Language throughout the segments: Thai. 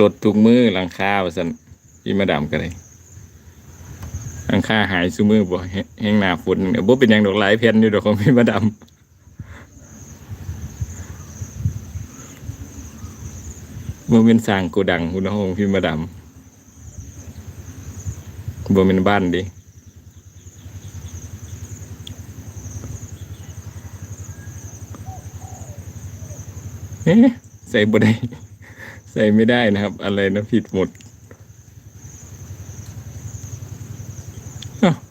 รถทุกมือหลังคาว่าสันพี่มาดามกันเลยหลังคาหายซุมือบ่แฮแห้งหนาฝนเนี่ยบ่เป็นหยังดอกหลายแผ่นอยู่ดอกของพี่มาดามบ่เป็นสร้างโกดังคุณน้องพี่มาดามบ่เป็นบ้านดิเอ๊ะใส่บ่ได้ ใส่ไม่ได้นะครับ อะไรนะผิดหมด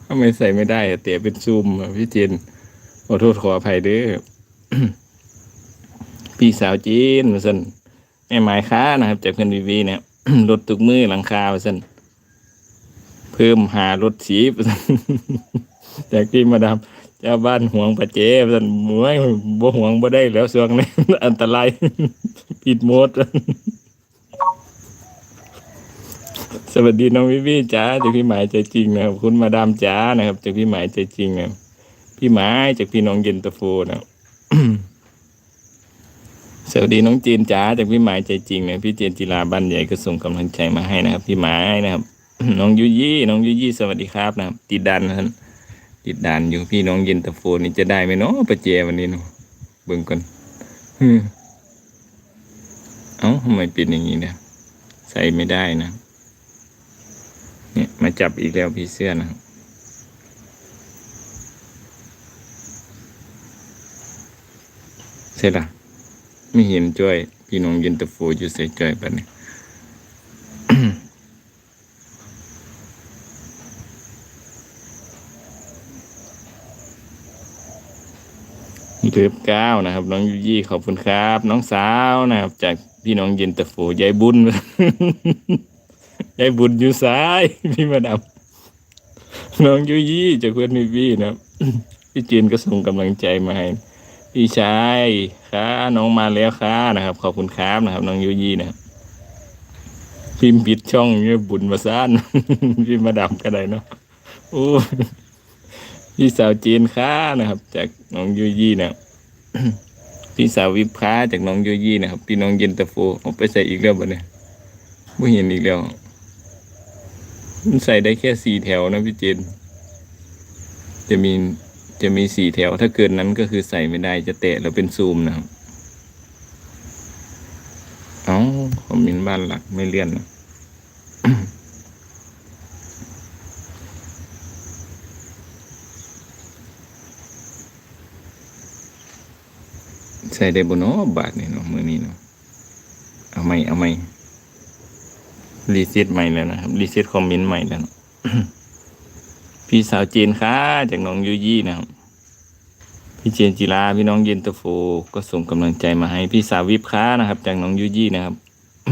ทำไมใส่ไม่ได้อะเตะเป็นซูมพี่เจนขอโทษขออภัยด้อพี่สาวจีนมาสันแม่หมายค้านะครับจากเพื่อนวีวีเนี่ยรถตุกมือหลังคามาสันเพิ่มหารถสีมาสันจากพี่มาดามเจ้าบ้านห่วงปะเจมาสันมวยบ่ห่วงบ่ได้แล้วเส่วงนี้อันตรายผิดโหมด สวัสดีน้องวิวีจ้าจากพี่หมายใจจริงนะครับคุณมาดามจ้านะครับจากพี่หมายใจจริงนะพี่หมายจากพี่น้องเย็นตาโฟนะสวัสดีน้องจีนจ้าจากพี่หมายใจจริงนะพี่เจนจิลาบ้านใหญ่ก็ส่งกำลังใจมาให้นะครับ พี่หมายนะครับ น้องยุยี่น้องยุยี่สวัสดีครับนะครับ ติดดันนะครับติดดันอยู่พี่น้องเย็นตาโฟนี่จะได้ไหมเนาะประเจวันนี้เนาะเบิ่งก่อนเอ้าทำไมเป็นอย่างนี้เนี่ยใส่ไม่ได้นะ เนี่ยมาจับอีกแล้วพี่เสื้อนะครับเสร็จละไม่เห็นจ้อยพี่น้องย็นตาโฟอยู่ใส่จ้อยปะเนี่ยเลือบเก้านะครับ น้องยูยี่ขอบคุณครับ น้องสาวนะครับ จากพี่น้องเย็นตาโฟยายบุญ ยายบุญอยู่ซ้ายพี่มาดำน้องยูยี่จากเพื่อนพี่พี่นะครับพี่จีนก็ส่งกำลังใจมาให้พี่ชายค่ะน้องมาแล้วค่ะนะครับ ขอบคุณครับนะครับ น้องยูยี่นะครับพิมพ์ผิดช่องเนี่ยบุญมาซ่านพี่มาดำก็ได้เนาะโอ้พี่สาวจีนค่ะนะครับ จากน้องยูยี่นะพี่สาววิภาจากน้องยูยี่นะครับ พี่น้องเย็นตาโฟเอาไปใส่อีกแล้วบ่เนี่ยไม่เห็นอีกแล้ว ใส่ได้แค่สี่แถวนะพี่เจน จะมีจะมีสี่แถว ถ้าเกินนั้นก็คือใส่ไม่ได้จะแตะแล้วเป็นซูมนะครับ เอ้าผมมินบ้านหลักไม่เลื่อนนะใส่ได้บนนาะบาทนี่เนาะมือนี้เนาะเอาไหมเอาไหม รีเซ็ตใหม่แล้วนะครับ รีเซ็ตคอมเมนต์ใหม่แล้วนะพี่สาวจีนค่ะจากน้องยูยี่นะครับ พี่เจนจิลาพี่น้องเย็นตาโฟก็ส่งกำลังใจมาให้พี่สาววิบค้านะครับ จากน้องยูยี่นะครับ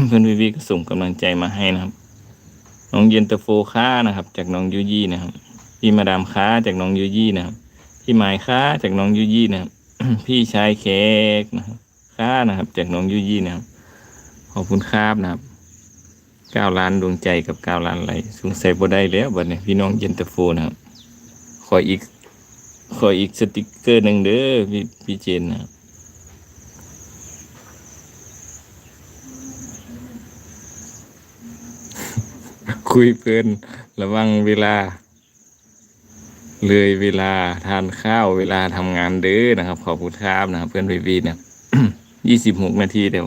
เพื่อนวิวีก็ส่งกำลังใจมาให้นะครับ น้องเย็นตาโฟค้านะครับ จากน้องยูยี่นะครับ พี่มาดามค้าจากน้องยูยี่นะครับ พี่หมายค้าจากน้องยูยี่นะครับ พี่ชายเค้กนะครับค้านะครับ จากน้องยูยี่นะครับ ขอบคุณครับนะครับ เก้าล้านดวงใจกับเก้าล้านไหลสงสัยบ่ได้แล้วบัดนี้พี่น้องเย็นตาโฟนะครับขออีก ขออีกสติกเกอร์หนึ่งเด้อพี่พี่เจนนะครับคุยเพลินระวังเวลา เลยเวลาทานข้าวเวลาทำงานเด้อนะครับ ขอบคุณครับนะครับ เพื่อนพีพีนะยี่สิบหกนาทีเดี๋ยว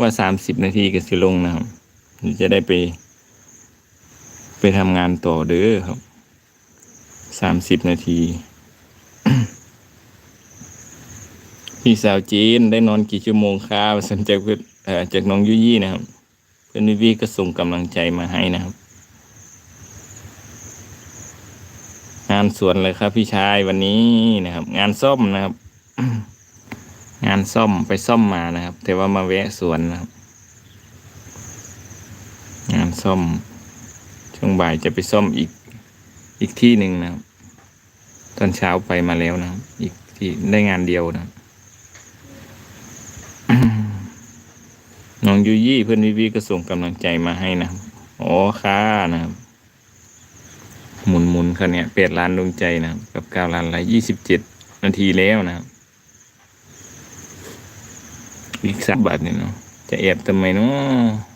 ว่าสามสิบนาทีก็สิลงนะครับ จะได้ไป ไปทำงานต่อเด้อครับสามสิบนาที พี่สาวจีนได้นอนกี่ชั่วโมงครับสันจากเพื่อนเอ่อจากน้องยุยี่นะครับ เพื่อนวิวีก็ส่งกำลังใจมาให้นะครับงานสวนเลยครับ พี่ชายวันนี้นะครับ งานซ่อมนะครับ งานซ่อมไปซ่อมมานะครับ แต่ว่ามาแวะสวนนะครับ งานซ่อม ช่วงบ่ายจะไปซ่อมอีกอีกที่หนึ่งนะครับ ตอนเช้าไปมาแล้วนะครับ อีกที่ได้งานเดียวนะน้องยูยี่เพื่อนวิวีก็ส่งกำลังใจมาให้นะครับอ๋อค่ะนะครับหมุนหมุนคันเนี้ยแปดล้านดวงใจนะครับกับเก้าล้านไลค์ยี่สิบเจ็ดนาทีแล้วนะครับอีกสักบาทเนี่ยเนาะจะแอบทำไมเนาะ